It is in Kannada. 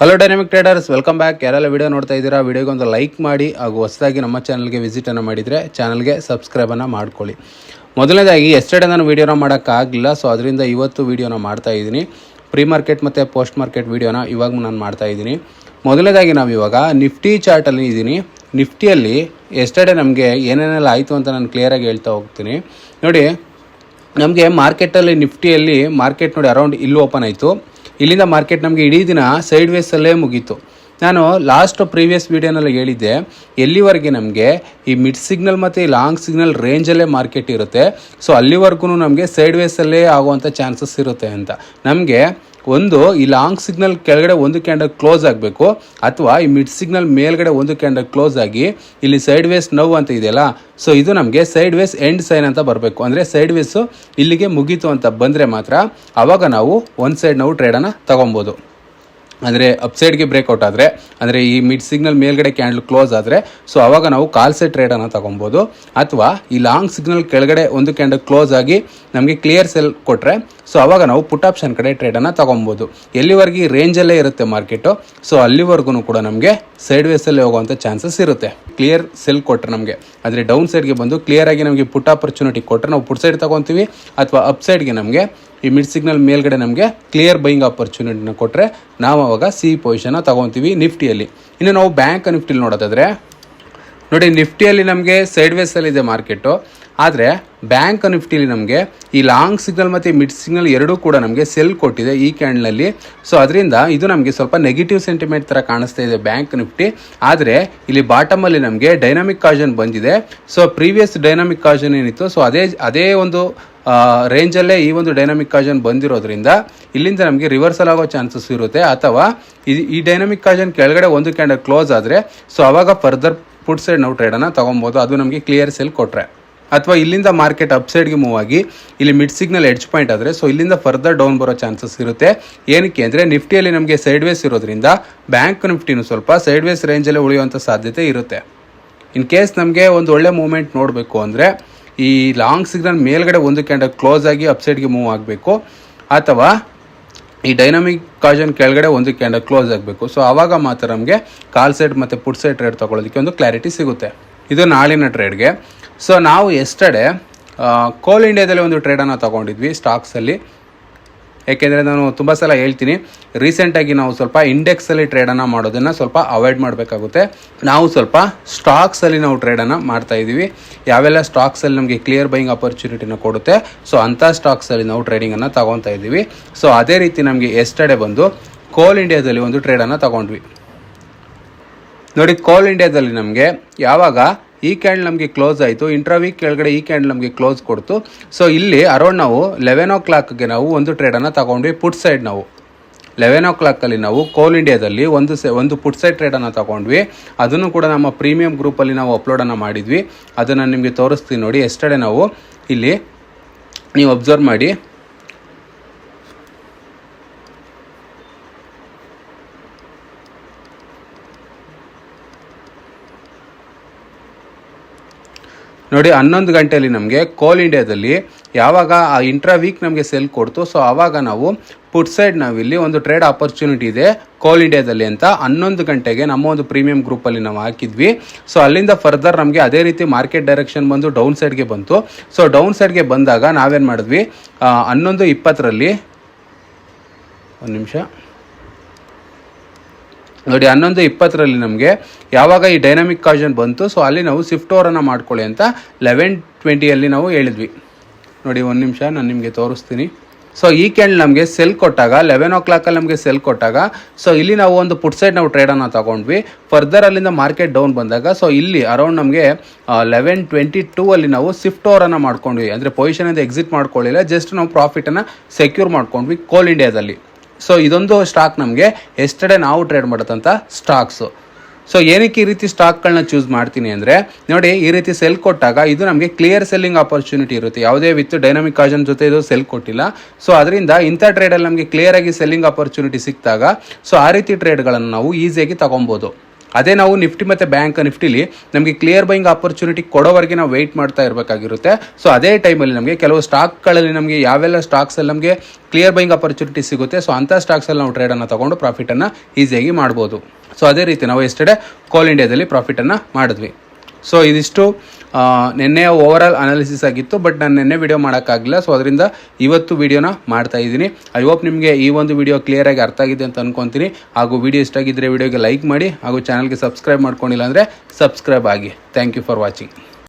Hello dynamic traders welcome back ಯಾರೆಲ್ಲ ವಿಡಿಯೋ ನೋಡ್ತಾ ಇದ್ದೀರಾ ವಿಡಿಯೋಗೆ ಒಂದು ಲೈಕ್ ಮಾಡಿ ಹಾಗೂ ಹೊಸದಾಗಿ ನಮ್ಮ ಚಾನಲ್ಗೆ ವಿಸಿಟನ್ನು ಮಾಡಿದರೆ ಚಾನಲ್ಗೆ ಸಬ್ಸ್ಕ್ರೈಬನ್ನು ಮಾಡ್ಕೊಳ್ಳಿ. ಮೊದಲನೇದಾಗಿ ಎಸ್ಟರ್ಡೇ ನಾನು ವೀಡಿಯೋನ ಮಾಡೋಕ್ಕಾಗಲಿಲ್ಲ ಸೊ ಅದರಿಂದ ಇವತ್ತು ವೀಡಿಯೋನ ಮಾಡ್ತಾ ಇದ್ದೀನಿ. ಪ್ರೀ ಮಾರ್ಕೆಟ್ ಮತ್ತು ಪೋಸ್ಟ್ ಮಾರ್ಕೆಟ್ ವೀಡಿಯೋನ ಇವಾಗ ನಾನು ಮಾಡ್ತಾ ಇದ್ದೀನಿ. ಮೊದಲನೇದಾಗಿ ನಾವು ಇವಾಗ ನಿಫ್ಟಿ ಚಾರ್ಟಲ್ಲಿ ಇದ್ದೀನಿ. ನಿಫ್ಟಿಯಲ್ಲಿ ಎಸ್ಟರ್ಡೇ ನಮಗೆ ಏನೇನೆಲ್ಲ ಆಯಿತು ಅಂತ ನಾನು ಕ್ಲಿಯರಾಗಿ ಹೇಳ್ತಾ ಹೋಗ್ತೀನಿ. ನೋಡಿ, ನಮಗೆ ಮಾರ್ಕೆಟಲ್ಲಿ ನಿಫ್ಟಿಯಲ್ಲಿ ಮಾರ್ಕೆಟ್ ನೋಡಿ ಅರೌಂಡ್ ಇಲ್ಲಿ ಓಪನ್ ಆಯಿತು. ಇಲ್ಲಿಂದ ಮಾರ್ಕೆಟ್ ನಮಗೆ ಇಡೀ ದಿನ ಸೈಡ್ ವೇಸಲ್ಲೇ ಮುಗೀತು. ನಾನು ಲಾಸ್ಟ್ ಪ್ರೀವಿಯಸ್ ವೀಡಿಯೋನಲ್ಲಿ ಹೇಳಿದ್ದೆ, ಎಲ್ಲಿವರೆಗೆ ನಮಗೆ ಈ ಮಿಡ್ ಸಿಗ್ನಲ್ ಮತ್ತು ಈ ಲಾಂಗ್ ಸಿಗ್ನಲ್ ರೇಂಜಲ್ಲೇ ಮಾರ್ಕೆಟ್ ಇರುತ್ತೆ ಸೊ ಅಲ್ಲಿವರೆಗೂ ನಮಗೆ ಸೈಡ್ ವೇಸಲ್ಲೇ ಆಗುವಂಥ ಚಾನ್ಸಸ್ ಇರುತ್ತೆ ಅಂತ. ನಮಗೆ ಒಂದು ಈ ಲಾಂಗ್ ಸಿಗ್ನಲ್ ಕೆಳಗಡೆ ಒಂದು ಕ್ಯಾಂಡಲ್ ಕ್ಲೋಸ್ ಆಗಬೇಕು, ಅಥವಾ ಈ ಮಿಡ್ ಸಿಗ್ನಲ್ ಮೇಲ್ಗಡೆ ಒಂದು ಕ್ಯಾಂಡಲ್ ಕ್ಲೋಸ್ ಆಗಿ ಇಲ್ಲಿ ಸೈಡ್ ವೇಸ್ ನೋವು ಅಂತ ಇದೆಯಲ್ಲ ಸೊ ಇದು ನಮಗೆ ಸೈಡ್ ವೇಸ್ ಎಂಡ್ ಸೈನ್ ಅಂತ ಬರಬೇಕು. ಅಂದರೆ ಸೈಡ್ ವೇಸು ಇಲ್ಲಿಗೆ ಮುಗೀತು ಅಂತ ಬಂದರೆ ಮಾತ್ರ ಆವಾಗ ನಾವು ಒಂದು ಸೈಡ್ ನಾವು ಟ್ರೇಡನ್ನು ತೊಗೊಬೋದು. ಅಂದರೆ ಅಪ್ಸೈಡ್ಗೆ ಬ್ರೇಕ್ಔಟ್ ಆದರೆ, ಅಂದರೆ ಈ ಮಿಡ್ ಸಿಗ್ನಲ್ ಮೇಲ್ಗಡೆ ಕ್ಯಾಂಡಲ್ ಕ್ಲೋಸ್ ಆದರೆ ಸೊ ಆವಾಗ ನಾವು ಕಾಲ್ ಟ್ರೇಡನ್ನು ತೊಗೊಬೋದು. ಅಥವಾ ಈ ಲಾಂಗ್ ಸಿಗ್ನಲ್ ಕೆಳಗಡೆ ಒಂದು ಕ್ಯಾಂಡಲ್ ಕ್ಲೋಸ್ ಆಗಿ ನಮಗೆ ಕ್ಲಿಯರ್ ಸೆಲ್ ಕೊಟ್ಟರೆ ಸೊ ಅವಾಗ ನಾವು ಪುಟ್ ಆಪ್ಷನ್ ಕಡೆ ಟ್ರೇಡನ್ನು ತಗೊಬೋದು. ಎಲ್ಲಿವರೆಗೆ ರೇಂಜಲ್ಲೇ ಇರುತ್ತೆ ಮಾರ್ಕೆಟು ಸೊ ಅಲ್ಲಿವರೆಗೂ ಕೂಡ ನಮಗೆ ಸೈಡ್ ವೇಸಲ್ಲಿ ಹೋಗುವಂಥ ಚಾನ್ಸಸ್ ಇರುತ್ತೆ. ಕ್ಲಿಯರ್ ಸೆಲ್ ಕೊಟ್ಟರೆ ನಮಗೆ. ಆದರೆ ಡೌನ್ ಸೈಡ್ಗೆ ಬಂದು ಕ್ಲಿಯರ್ ಆಗಿ ನಮಗೆ ಪುಟ್ ಆಪರ್ಚುನಿಟಿ ಕೊಟ್ಟರೆ ನಾವು ಪುಟ್ ಸೈಡ್ ತಗೊತೀವಿ, ಅಥವಾ ಅಪ್ ಸೈಡ್ಗೆ ನಮಗೆ ಈ ಮಿಡ್ ಸಿಗ್ನಲ್ ಮೇಲ್ಗಡೆ ನಮಗೆ ಕ್ಲಿಯರ್ ಬೈಯಿಂಗ್ ಆಪರ್ಚುನಿಟಿನ ಕೊಟ್ಟರೆ ನಾವು ಅವಾಗ ಸಿ ಪೊಸಿಷನ್ನ ತಗೊತೀವಿ ನಿಫ್ಟಿಯಲ್ಲಿ. ಇನ್ನು ನಾವು ಬ್ಯಾಂಕ್ ನಿಫ್ಟಿಲಿ ನೋಡೋದಾದರೆ, ನೋಡಿ ನಿಫ್ಟಿಯಲ್ಲಿ ನಮಗೆ ಸೈಡ್ ವೇಸಲ್ಲಿದೆ ಮಾರ್ಕೆಟು ಆದರೆ ಬ್ಯಾಂಕ್ ನಿಫ್ಟಿಲಿ ನಮಗೆ ಈ ಲಾಂಗ್ ಸಿಗ್ನಲ್ ಮತ್ತು ಮಿಡ್ ಸಿಗ್ನಲ್ ಎರಡೂ ಕೂಡ ನಮಗೆ ಸೆಲ್ ಕೊಟ್ಟಿದೆ ಈ ಕ್ಯಾಂಡ್ನಲ್ಲಿ ಸೊ ಅದರಿಂದ ಇದು ನಮಗೆ ಸ್ವಲ್ಪ ನೆಗೆಟಿವ್ ಸೆಂಟಿಮೆಂಟ್ ಥರ ಕಾಣಿಸ್ತಾ ಇದೆ ಬ್ಯಾಂಕ್ ನಿಫ್ಟಿ. ಆದರೆ ಇಲ್ಲಿ ಬಾಟಮಲ್ಲಿ ನಮಗೆ ಡೈನಾಮಿಕ್ ಕಾಜನ್ ಬಂದಿದೆ. ಸೊ ಪ್ರೀವಿಯಸ್ ಡೈನಾಮಿಕ್ ಕಾಜನ್ ಏನಿತ್ತು? ಸೊ ಅದೇ ಅದೇ ಒಂದು ರೇಂಜಲ್ಲೇ ಈ ಒಂದು ಡೈನಾಮಿಕ್ ಕಾಜನ್ ಬಂದಿರೋದ್ರಿಂದ ಇಲ್ಲಿಂದ ನಮಗೆ ರಿವರ್ಸಲ್ ಆಗೋ ಚಾನ್ಸಸ್ ಇರುತ್ತೆ. ಅಥವಾ ಈ ಈ ಡೈನಾಮಿಕ್ ಕಾಜನ್ ಕೆಳಗಡೆ ಒಂದು ಕ್ಯಾಂಡಲ್ ಕ್ಲೋಸ್ ಆದರೆ ಸೊ ಅವಾಗ ಫರ್ದರ್ ಪುಟ್ ಸೈಡ್ ನಾವು ಟ್ರೇಡನ್ನು ತೊಗೊಬೋದು. ಅದು ನಮಗೆ ಕ್ಲಿಯರ್ ಸೆಲ್ ಕೊಟ್ಟರೆ ಅಥವಾ ಇಲ್ಲಿಂದ ಮಾರ್ಕೆಟ್ ಅಪ್ಸೈಡ್ಗೆ ಮೂವ್ ಆಗಿ ಇಲ್ಲಿ ಮಿಡ್ ಸಿಗ್ನಲ್ ಎಡ್ಜ್ ಪಾಯಿಂಟ್ ಆದರೆ ಸೊ ಇಲ್ಲಿಂದ ಫರ್ದರ್ ಡೌನ್ ಬರೋ ಚಾನ್ಸಸ್ ಇರುತ್ತೆ. ಏನಕ್ಕೆ ಅಂದರೆ, ನಿಫ್ಟಿಯಲ್ಲಿ ನಮಗೆ ಸೈಡ್ ವೇಸ್ ಇರೋದ್ರಿಂದ ಬ್ಯಾಂಕ್ ನಿಫ್ಟಿನೂ ಸ್ವಲ್ಪ ಸೈಡ್ ವೇಸ್ ರೇಂಜಲ್ಲೇ ಉಳಿಯುವಂಥ ಸಾಧ್ಯತೆ ಇರುತ್ತೆ. ಇನ್ ಕೇಸ್ ನಮಗೆ ಒಂದು ಒಳ್ಳೆ ಮೂವ್ಮೆಂಟ್ ನೋಡಬೇಕು ಅಂದರೆ, ಈ ಲಾಂಗ್ ಸಿಗ್ನಲ್ ಮೇಲ್ಗಡೆ ಒಂದು ಕ್ಯಾಂಡಲ್ ಕ್ಲೋಸ್ ಆಗಿ ಅಪ್ಸೈಡ್ಗೆ ಮೂವ್ ಆಗಬೇಕು, ಅಥವಾ ಈ ಡೈನಾಮಿಕ್ ಕಾಜನ್ ಕೆಳಗಡೆ ಒಂದು ಕ್ಯಾಂಡಲ್ ಕ್ಲೋಸ್ ಆಗಬೇಕು. ಸೊ ಆವಾಗ ಮಾತ್ರ ನಮಗೆ ಕಾಲ್ ಸೈಡ್ ಮತ್ತು ಪುಟ್ ಸೈಡ್ ಟ್ರೇಡ್ ತೊಗೊಳೋದಕ್ಕೆ ಒಂದು ಕ್ಲಾರಿಟಿ ಸಿಗುತ್ತೆ. ಇದು ನಾಳಿನ ಟ್ರೇಡ್ಗೆ. ಸೊ ನಾವು ಎಸ್ಟರ್ಡೆ ಕೋಲ್ ಇಂಡಿಯಾದಲ್ಲಿ ಒಂದು ಟ್ರೇಡನ್ನು ತೊಗೊಂಡಿದ್ವಿ ಸ್ಟಾಕ್ಸಲ್ಲಿ. ಏಕೆಂದರೆ ನಾನು ತುಂಬ ಸಲ ಹೇಳ್ತೀನಿ ರೀಸೆಂಟಾಗಿ ನಾವು ಸ್ವಲ್ಪ ಇಂಡೆಕ್ಸಲ್ಲಿ ಟ್ರೇಡನ್ನು ಮಾಡೋದನ್ನು ಸ್ವಲ್ಪ ಅವಾಯ್ಡ್ ಮಾಡಬೇಕಾಗುತ್ತೆ. ನಾವು ಸ್ವಲ್ಪ ಸ್ಟಾಕ್ಸಲ್ಲಿ ನಾವು ಟ್ರೇಡನ್ನು ಮಾಡ್ತಾ ಇದ್ದೀವಿ. ಯಾವೆಲ್ಲ ಸ್ಟಾಕ್ಸಲ್ಲಿ ನಮಗೆ ಕ್ಲಿಯರ್ ಬೈಯಿಂಗ್ ಅಪರ್ಚುನಿಟಿನ ಕೊಡುತ್ತೆ ಸೊ ಅಂಥ ಸ್ಟಾಕ್ಸಲ್ಲಿ ನಾವು ಟ್ರೇಡಿಂಗನ್ನು ತೊಗೊತಾ ಇದ್ದೀವಿ. ಸೊ ಅದೇ ರೀತಿ ನಮಗೆ ಎಸ್ಟರ್ಡೆ ಬಂದು ಕೋಲ್ ಇಂಡಿಯಾದಲ್ಲಿ ಒಂದು ಟ್ರೇಡನ್ನು ತಗೊಂಡ್ವಿ. ನೋಡಿ ಕೋಲ್ ಇಂಡಿಯಾದಲ್ಲಿ ನಮಗೆ ಯಾವಾಗ ಈ ಕ್ಯಾಂಡಲ್ ನಮಗೆ ಕ್ಲೋಸ್ ಆಯಿತು ಇಂಟ್ರಾವೀಕ್ ಕೆಳಗಡೆ ಈ ಕ್ಯಾಂಡಲ್ ನಮಗೆ ಕ್ಲೋಸ್ ಕೊಡ್ತು. ಸೊ ಇಲ್ಲಿ ಅರೌಂಡ್ ನಾವು ಲೆವೆನ್ ಓ ಕ್ಲಾಕ್ಗೆ ನಾವು ಒಂದು ಟ್ರೇಡನ್ನು ತಗೊಂಡ್ವಿ ಪುಟ್ ಸೈಡ್ ನಾವು. ಲೆವೆನ್ ಓ ಕ್ಲಾಕಲ್ಲಿ ನಾವು ಕೋಲ್ ಇಂಡಿಯಾದಲ್ಲಿ ಒಂದು ಸೆ ಒಂದು ಪುಟ್ ಸೈಡ್ ಟ್ರೇಡನ್ನು ತಗೊಂಡ್ವಿ. ಅದನ್ನು ಕೂಡ ನಮ್ಮ ಪ್ರೀಮಿಯಂ ಗ್ರೂಪಲ್ಲಿ ನಾವು ಅಪ್ಲೋಡನ್ನು ಮಾಡಿದ್ವಿ. ಅದನ್ನು ನಿಮಗೆ ತೋರಿಸ್ತೀನಿ ನೋಡಿ ಎಷ್ಟಡೆ ನಾವು ಇಲ್ಲಿ ನೀವು ಅಬ್ಸರ್ವ್ ಮಾಡಿ. ನೋಡಿ, ಹನ್ನೊಂದು ಗಂಟೆಯಲ್ಲಿ ನಮಗೆ ಕೋಲ್ ಇಂಡಿಯಾದಲ್ಲಿ ಯಾವಾಗ ಆ ಇಂಟ್ರಾ ವೀಕ್ ನಮಗೆ ಸೆಲ್ ಕೊಡ್ತು ಸೊ ಆವಾಗ ನಾವು ಪುಟ್ ಸೈಡ್ ನಾವಿಲ್ಲಿ ಒಂದು ಟ್ರೇಡ್ ಆಪರ್ಚುನಿಟಿ ಇದೆ ಕೋಲ್ ಇಂಡಿಯಾದಲ್ಲಿ ಅಂತ. ಹನ್ನೊಂದು ಗಂಟೆಗೆ ನಮ್ಮ ಒಂದು ಪ್ರೀಮಿಯಂ ಗ್ರೂಪಲ್ಲಿ ನಾವು ಹಾಕಿದ್ವಿ. ಸೊ ಅಲ್ಲಿಂದ ಫರ್ದರ್ ನಮಗೆ ಅದೇ ರೀತಿ ಮಾರ್ಕೆಟ್ ಡೈರೆಕ್ಷನ್ ಬಂದು ಡೌನ್ ಸೈಡ್ಗೆ ಬಂತು. ಸೊ ಡೌನ್ ಸೈಡ್ಗೆ ಬಂದಾಗ ನಾವೇನು ಮಾಡಿದ್ವಿ? ಹನ್ನೊಂದು ಇಪ್ಪತ್ತರಲ್ಲಿ, ಒಂದು ನಿಮಿಷ. ನೋಡಿ, ಹನ್ನೊಂದು ಇಪ್ಪತ್ತರಲ್ಲಿ ನಮಗೆ ಯಾವಾಗ ಈ ಡೈನಾಮಿಕ್ ಕಾಜನ್ ಬಂತು ಸೊ ಅಲ್ಲಿ ನಾವು ಸ್ವಿಫ್ಟ್ ಓವರನ್ನು ಮಾಡ್ಕೊಳ್ಳಿ ಅಂತ ಲೆವೆನ್ ಟ್ವೆಂಟಿಯಲ್ಲಿ ನಾವು ಹೇಳಿದ್ವಿ. ನೋಡಿ, ಒಂದು ನಿಮಿಷ, ನಾನು ನಿಮಗೆ ತೋರಿಸ್ತೀನಿ. ಸೊ ಈ ಕ್ಯಾಂಡಲ್ ನಮಗೆ ಸೆಲ್ ಕೊಟ್ಟಾಗ ಲೆವೆನ್ ಓ ಕ್ಲಾಕಲ್ಲಿ ನಮಗೆ ಸೆಲ್ ಕೊಟ್ಟಾಗ ಸೊ ಇಲ್ಲಿ ನಾವು ಒಂದು ಪುಟ್ ಸೈಡ್ ನಾವು ಟ್ರೇಡನ್ನು ತಗೊಂಡ್ವಿ. ಫರ್ದರ್ ಅಲ್ಲಿಂದ ಮಾರ್ಕೆಟ್ ಡೌನ್ ಬಂದಾಗ ಸೊ ಇಲ್ಲಿ ಅರೌಂಡ್ ನಮಗೆ ಲೆವೆನ್ ಟ್ವೆಂಟಿ ಟೂ ಅಲ್ಲಿ ನಾವು ಸ್ವಿಫ್ಟ್ ಓವರನ್ನು ಮಾಡ್ಕೊಂಡ್ವಿ. ಅಂದರೆ ಪೊಸಿಷನಿಂದ ಎಕ್ಸಿಟ್ ಮಾಡ್ಕೊಳ್ಳಿಲ್ಲ ಜಸ್ಟ್ ನಾವು ಪ್ರಾಫಿಟನ್ನು ಸೆಕ್ಯೂರ್ ಮಾಡ್ಕೊಂಡ್ವಿ ಕೋಲ್ ಇಂಡಿಯಾದಲ್ಲಿ ಸೊ ಇದೊಂದು ಸ್ಟಾಕ್ ನಮಗೆ. ಎಷ್ಟಡೆ ನಾವು ಟ್ರೇಡ್ ಮಾಡೋದಂಥ ಸ್ಟಾಕ್ಸು ಸೊ ಏನಕ್ಕೆ ಈ ರೀತಿ ಸ್ಟಾಕ್ಗಳನ್ನ ಚೂಸ್ ಮಾಡ್ತೀನಿ ಅಂದರೆ, ನೋಡಿ, ಈ ರೀತಿ ಸೆಲ್ ಕೊಟ್ಟಾಗ ಇದು ನಮಗೆ ಕ್ಲಿಯರ್ ಸೆಲ್ಲಿಂಗ್ ಆಪರ್ಚುನಿಟಿ ಇರುತ್ತೆ. ಯಾವುದೇ ವಿತ್ ಡೈನಾಮಿಕ್ ಕಾಜನ್ ಜೊತೆ ಇದು ಸೆಲ್ ಕೊಟ್ಟಿಲ್ಲ. ಸೊ ಅದರಿಂದ ಇಂಥ ಟ್ರೇಡಲ್ಲಿ ನಮಗೆ ಕ್ಲಿಯರಾಗಿ ಸೆಲ್ಲಿಂಗ್ ಆಪರ್ಚುನಿಟಿ ಸಿಕ್ಕಿದಾಗ ಸೊ ಆ ರೀತಿ ಟ್ರೇಡ್ಗಳನ್ನು ನಾವು ಈಸಿಯಾಗಿ ತಗೊಬೋದು ಅದೇ ನಾವು ನಿಫ್ಟಿ ಮತ್ತು ಬ್ಯಾಂಕ್ ನಿಫ್ಟಿಲಿ ನಮಗೆ ಕ್ಲಿಯರ್ ಬೈಯಿಂಗ್ ಆಪರ್ಚುನಿಟಿ ಕೊಡೋವರೆಗೆ ನಾವು ವೆಯ್ಟ್ ಮಾಡ್ತಾ ಇರಬೇಕಾಗಿರುತ್ತೆ. ಸೊ ಅದೇ ಟೈಮಲ್ಲಿ ನಮಗೆ ಕೆಲವು ಸ್ಟಾಕ್ಗಳಲ್ಲಿ ನಮಗೆ ಯಾವೆಲ್ಲ ಸ್ಟಾಕ್ಸಲ್ಲಿ ನಮಗೆ ಕ್ಲಿಯರ್ ಬೈಯಿಂಗ್ ಆಪರ್ಚುನಿಟಿ ಸಿಗುತ್ತೆ ಸೊ ಅಂಥ ಸ್ಟಾಕ್ಸಲ್ಲಿ ನಾವು ಟ್ರೇಡನ್ನು ತೊಗೊಂಡು ಪ್ರಾಫಿಟನ್ನು ಈಸಿಯಾಗಿ ಮಾಡ್ಬೋದು. ಸೊ ಅದೇ ರೀತಿ ನಾವು ಎಷ್ಟೇ ಕೋಲ್ ಇಂಡಿಯಾದಲ್ಲಿ ಪ್ರಾಫಿಟನ್ನು ಮಾಡಿದ್ವಿ. ಸೊ ಇದಿಷ್ಟು ಆ, ನಿನ್ನೆಯ ಓವರ್ ಆಲ್ ಅನಾಲಿಸಿಸ್ ಆಗಿತ್ತು ಬಟ್ ನಾನು ನಿನ್ನೆ ವಿಡಿಯೋ ಮಾಡೋಕ್ಕಾಗಲಿಲ್ಲ. ಸೊ ಅದರಿಂದ ಇವತ್ತು ವಿಡಿಯೋನ ಮಾಡ್ತಾ ಇದ್ದೀನಿ. ಐ ಹೋಪ್ ನಿಮಗೆ ಈ ಒಂದು ವಿಡಿಯೋ ಕ್ಲಿಯರಾಗಿ ಅರ್ಥ ಆಗಿದೆ ಅಂತ ಅನ್ಕೊತೀನಿ. ಹಾಗೂ ವಿಡಿಯೋ ಇಷ್ಟ ಆಗಿದ್ದರೆ ವಿಡಿಯೋಗೆ ಲೈಕ್ ಮಾಡಿ ಹಾಗೂ ಚಾನಲ್ಗೆ ಸಬ್ಸ್ಕ್ರೈಬ್ ಮಾಡ್ಕೊಂಡಿಲ್ಲ ಅಂದರೆ ಸಬ್ಸ್ಕ್ರೈಬ್ ಆಗಿ. Thank you for watching